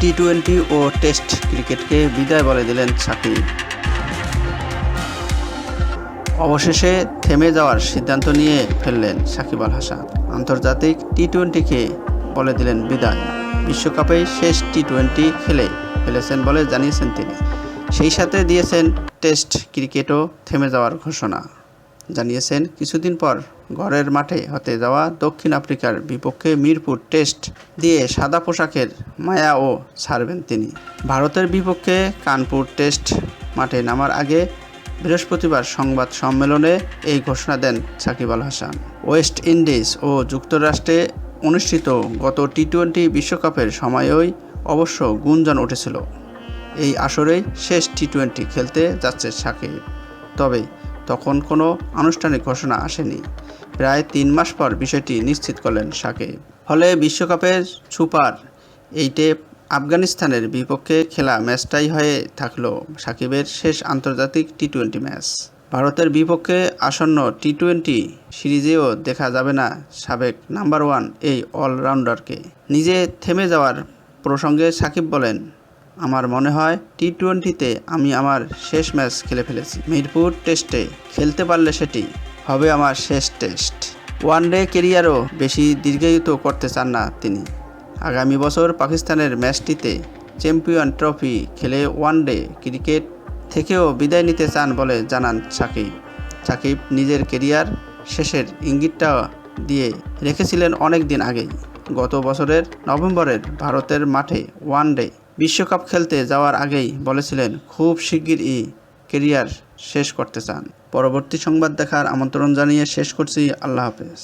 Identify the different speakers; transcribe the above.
Speaker 1: T twenty ও test ক্রিকেটকে বিদায় বলে দিলেন সাকিব। অবশেষে থেমে যাওয়ার সিদ্ধান্ত নিয়ে ফেললেন সাকিব আল হাসান। আন্তর্জাতিক টি টোয়েন্টিকে বলে দিলেন বিদায়। বিশ্বকাপে শেষ টি টোয়েন্টি খেলে ফেলেছেন বলে জানিয়েছেন তিনি। সেই সাথে দিয়েছেন টেস্ট ক্রিকেটও থেমে যাওয়ার ঘোষণা। জানিয়েছেন, কিছুদিন পর ঘরের মাঠে হতে যাওয়া দক্ষিণ আফ্রিকার বিপক্ষে মিরপুর টেস্ট দিয়ে সাদা পোশাকের মায়াও ছাড়বেন তিনি। ভারতের বিপক্ষে কানপুর টেস্ট মাঠে নামার আগে বৃহস্পতিবার সংবাদ সম্মেলনে এই ঘোষণা দেন সাকিব আল হাসান। ওয়েস্ট ইন্ডিজ ও যুক্তরাষ্ট্রে অনুষ্ঠিত গত টি টোয়েন্টি বিশ্বকাপের সময়ই অবশ্য গুঞ্জন উঠেছিল। এই আসরেই শেষ টি টোয়েন্টি খেলতে যাচ্ছে সাকিব। তবে তখন কোনো আনুষ্ঠানিক ঘোষণা আসেনি। প্রায় তিন মাস পর বিষয়টি নিশ্চিত করলেন সাকিব ফলে বিশ্বকাপের সুপার এইটে আফগানিস্তানের বিপক্ষে খেলা ম্যাচটাই হয়ে থাকল সাকিবের শেষ আন্তর্জাতিক টি টোয়েন্টি ম্যাচ। ভারতের বিপক্ষে আসন্ন টি টোয়েন্টি সিরিজেও দেখা যাবে না সাবেক নাম্বার ওয়ান এই অলরাউন্ডারকে। নিজে থেমে যাওয়ার প্রসঙ্গে সাকিব বলেন আমার মনে হয় টি টোয়েন্টিতে আমি আমার শেষ ম্যাচ খেলে ফেলেছি। মিরপুর টেস্টে খেলতে পারলে সেটি হবে আমার শেষ টেস্ট। ওয়ান ডে কেরিয়ারও বেশি দীর্ঘায়িত করতে চান না তিনি। আগামী বছর পাকিস্তানের ম্যাচটিতে চ্যাম্পিয়ন ট্রফি খেলে ওয়ান ডে ক্রিকেট থেকেও বিদায় নিতে চান বলে জানান সাকিব। সাকিব নিজের কেরিয়ার শেষের ইঙ্গিতটা দিয়ে রেখেছিলেন অনেক দিন আগেই। গত বছরের নভেম্বরের ভারতের মাঠে ওয়ান ডে বিশ্বকাপ খেলতে যাওয়ার আগেই বলেছিলেন, খুব শিগগিরই কেরিয়ার শেষ করতে চান। পরবর্তী সংবাদ দেখার আমন্ত্রণ জানিয়ে শেষ করছি। আল্লাহ হাফেজ।